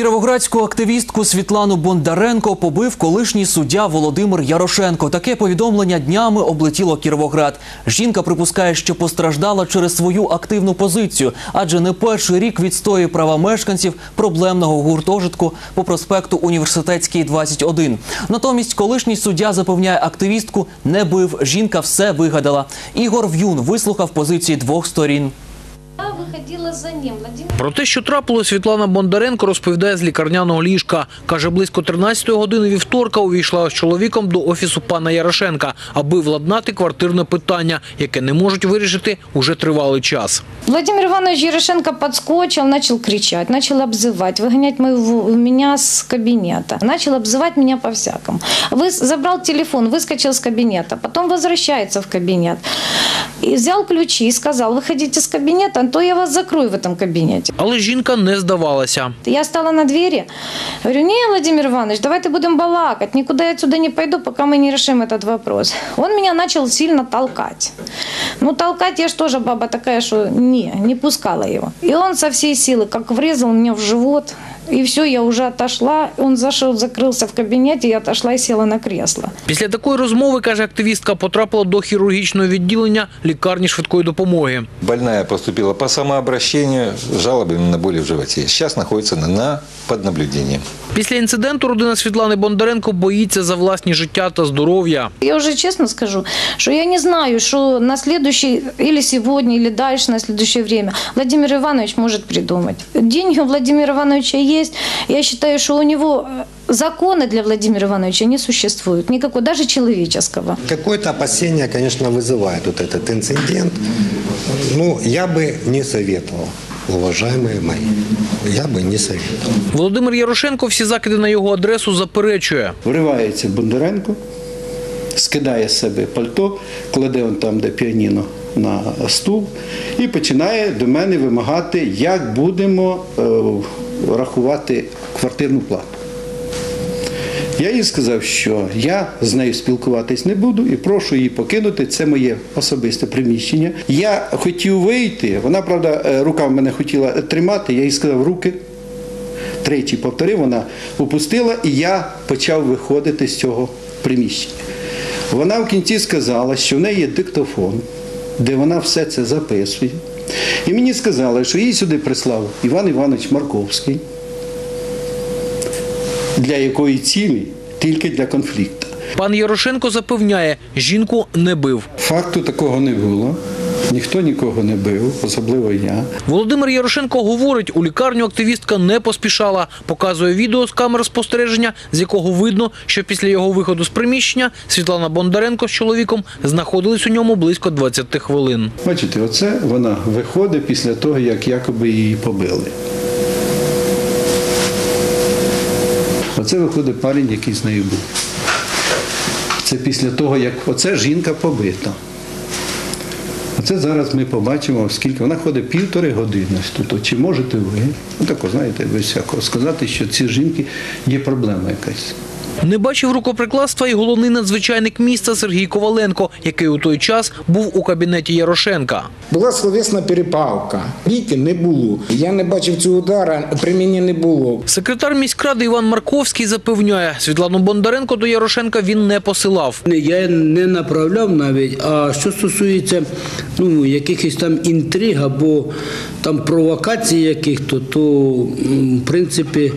Кіровоградську активістку Світлану Бондаренко побив колишній суддя Володимир Ярошенко. Таке повідомлення днями облетіло Кіровоград. Жінка припускає, що постраждала через свою активну позицію, адже не перший рік відстоює права мешканців проблемного гуртожитку по проспекту Університетський 21. Натомість колишній суддя запевняє активістку не бив. Жінка все вигадала. Ігор В'юн вислухав позиції двох сторін Я выходила за ним. Владимир Про те, що трапилось, Світлана Бондаренко розповідає з лікарняного ліжка. Каже, близько 13-ї години вівторка увійшла з чоловіком до офісу пана Ярошенка, аби владнати квартирне питання, яке не можуть вирішити уже тривалий час. Владимир Иванович Ярошенко подскочил, начал кричать, начал обзывать, выгонять моего, меня с кабинета. Начал обзывать меня по-всякому. Вы, забрал телефон, выскочил с кабинета, потом возвращается в кабинет. И взял ключи и сказал, выходите с кабинета, а то я вас закрою в этом кабинете. Але жінка не здавалася. Я стала на двери, говорю, не, Владимир Иванович, давайте будем балакать, никуда я отсюда не пойду, пока мы не решим этот вопрос. Он меня начал сильно толкать. Ну, толкать я же тоже баба такая, что не, не пускала его. И он со всей силы как врезал мне в живот, и все, я уже отошла. Он зашел, закрылся в кабинете, я отошла и села на кресло. Після такої розмови, каже активістка, потрапила до хірургічного відділення лікарні швидкої допомоги. Больная поступила по самообращению с жалобами на боли в животе. Сейчас находится на, на. Після інциденту родина Світлани Бондаренко боїться за власні життя та здоров'я. Я уже честно скажу, что я не знаю, что на следующий, или сегодня, или дальше, на следующее время Владимир Иванович может придумать. Деньги у Владимира Ивановича есть. Я считаю, что у него э, законы для Владимира Ивановича не существует. Никакого, даже человеческого. Какое-то опасение, конечно, вызывает вот этот инцидент. Ну, я бы не советовал, уважаемые мои. Я бы не советовал. Володимир Ярошенко всі закиди на його адресу заперечує. Вривається Бондаренко, скидає з себе пальто, кладе он там, де піаніно на стул, і починає до мене вимагати, як будемо е, рахувати квартирну плату. Я їй сказав, що я з нею спілкуватись не буду і прошу її покинути. Це моє особисте приміщення. Я хотів вийти. Вона, правда, е, рука в мене хотіла тримати. Я їй сказав руки. Тричі повторив, вона опустила, і я почав виходити з цього приміщення. Вона в кінці сказала, що в неї є диктофон, де вона все це записує. І мені сказали, що її сюди прислав Іван Іванович Марковський. Для якої цілі? Тільки для конфлікту. Пан Ярошенко запевняє, жінку не бив. Факту такого не було. Ніхто нікого не бив, особливо я. Володимир Ярошенко говорить, у лікарню активістка не поспішала. Показує відео з камер спостереження, з якого видно, що після його виходу з приміщення Світлана Бондаренко з чоловіком знаходились у ньому близько 20 хвилин. Бачите, оце вона виходить після того, як якоби її побили. Оце виходить парень, який з нею був. Це після того, як оце жінка побита. Оце зараз ми побачимо, скільки вона ходить півтори години тут. Чи можете ви, ну тако, знаєте, без всякого сказати, що ці жінки є проблема якась. Не бачив рукоприкладства і головний надзвичайник міста Сергій Коваленко, який у той час був у кабінеті Ярошенка. Була словесна перепалка. Віки не було. Я не бачив цього удара, при мені не було. Секретар міськради Іван Марковський запевняє, Світлану Бондаренко до Ярошенка він не посилав. Я не направляв навіть. А що стосується ну, якихось там інтриг або там провокацій яких-то, то в принципі.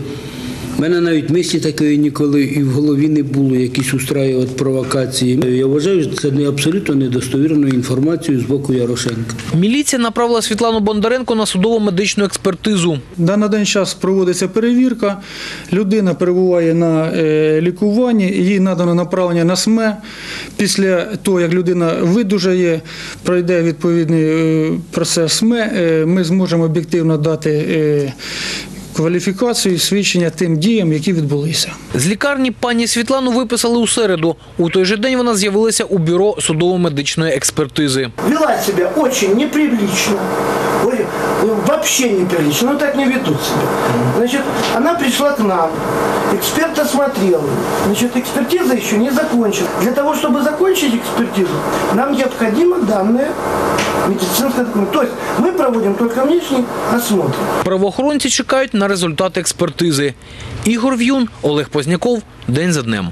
В мене навіть мислі такої ніколи і в голові не було якісь устраювати провокації. Я вважаю, що це не абсолютно недостовірною інформацією з боку Ярошенка. Міліція направила Світлану Бондаренко на судово-медичну експертизу. На на даний час проводиться перевірка. Людина перебуває на е, лікуванні, їй надано направлення на СМЕ. Після того, як людина видужає, пройде відповідний е, процес СМЕ, е, ми зможемо об'єктивно дати е, кваліфікацію і свідчення тим діям, які відбулися. З лікарні пані Світлану виписали у середу. У той же день вона з'явилася у бюро судово-медичної експертизи. вела себя очень неприлично. Ой, вообще неприлично, ну так не ведут себя. Значит, она пришла к нам, эксперт осмотрел, значит, экспертиза еще не закончена. Для того, чтобы закончить экспертизу, нам необходимо данные медицинское документ. То есть мы проводим только внешний осмотр. Правоохоронці чекають на результати експертизи. Ігор В'юн, Олег Позняков. День за днем.